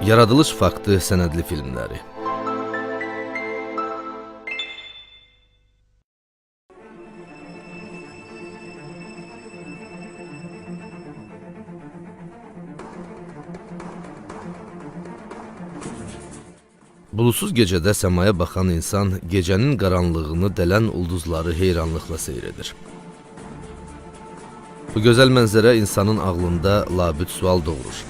Yaradılış faktı sənədli filmləri. Bulutsuz gecədə səmaya baxan insan gecənin qaranlığını dələn ulduzları heyranlıqla seyr edir. Bu gözəl mənzərə insanın ağlında labüd sual doğurur.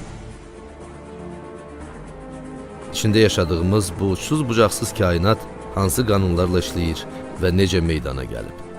İçində yaşadığımız bu uçsuz bucaqsız kainat hansı qanunlarla işləyir və necə meydana gəlib?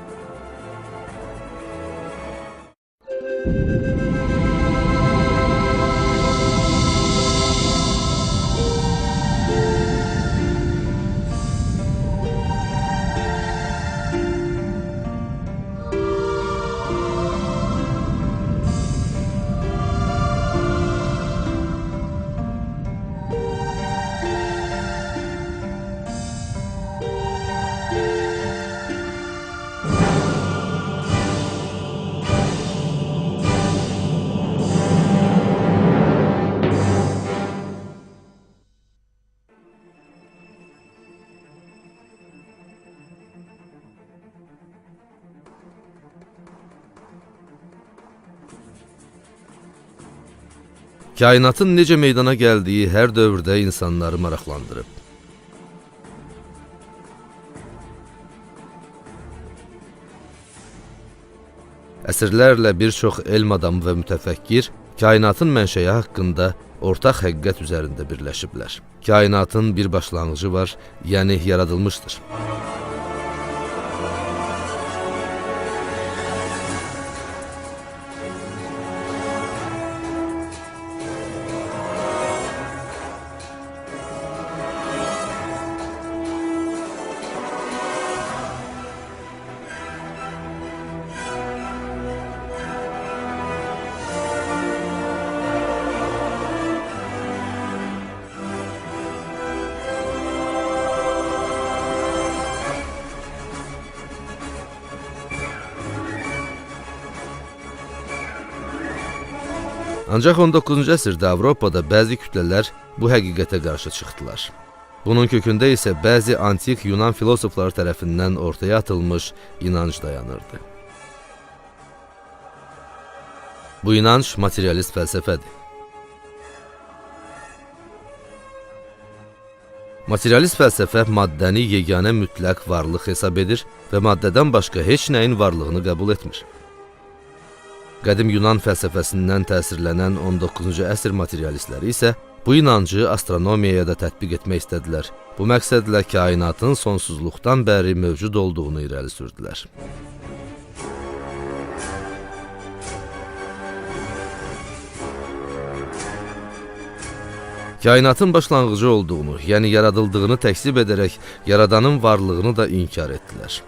Kainatın necə meydana gəldiyi hər dövrdə insanları maraqlandırıb. Əsrlərlə bir çox elm adamı və mütəfəkkir kainatın mənşəyi haqqında ortaq həqiqət üzərində birləşiblər. Kainatın bir başlanğıcı var, yəni yaradılmışdır. Ancaq 19-cu əsrdə Avropada bəzi kütlələr bu həqiqətə qarşı çıxdılar. Bunun kökündə isə bəzi antik Yunan filosofları tərəfindən ortaya atılmış inanc dayanırdı. Bu inanc materialist fəlsəfədir. Materialist fəlsəfə maddəni yeganə mütləq varlıq hesab edir və maddədən başqa heç nəyin varlığını qəbul etmir. Qədim Yunan fəlsəfəsindən təsirlənən 19-cu əsr materialistləri isə bu inancı astronomiyaya da tətbiq etmək istədilər. Bu məqsədlə kainatın sonsuzluqdan bəri mövcud olduğunu irəli sürdülər. Kainatın başlanğıcı olduğunu, yəni yaradıldığını təksib edərək yaradanın varlığını da inkar etdilər.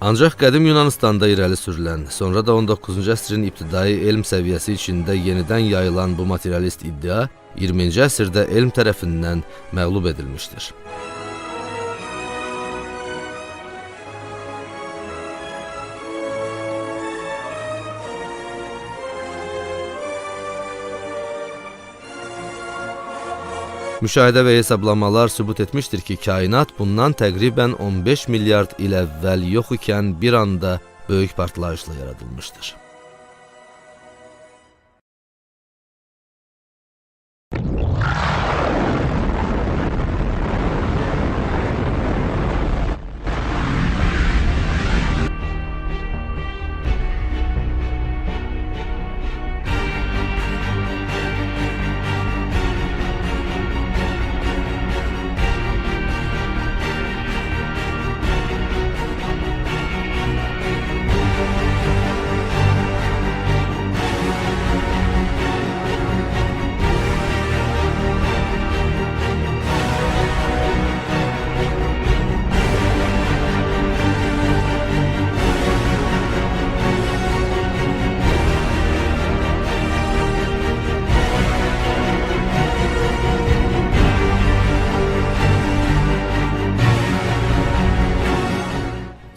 Ancaq qədim Yunanıstanda irəli sürülən, sonra da 19-cu əsrin ibtidai elm səviyyəsi içində yenidən yayılan bu materialist iddia 20-ci əsrdə elm tərəfindən məğlub edilmişdir. Müşahidə və hesablamalar sübut etmişdir ki, kainat bundan təqribən 15 milyard il əvvəl yox ikən bir anda böyük partlayışla yaradılmışdır.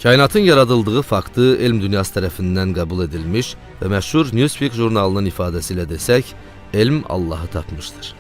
Kainatın yaradıldığı faktı elm dünyası tərəfindən qəbul edilmiş və məşhur Newsweek jurnalının ifadəsilə desək, elm Allahı tapmışdır.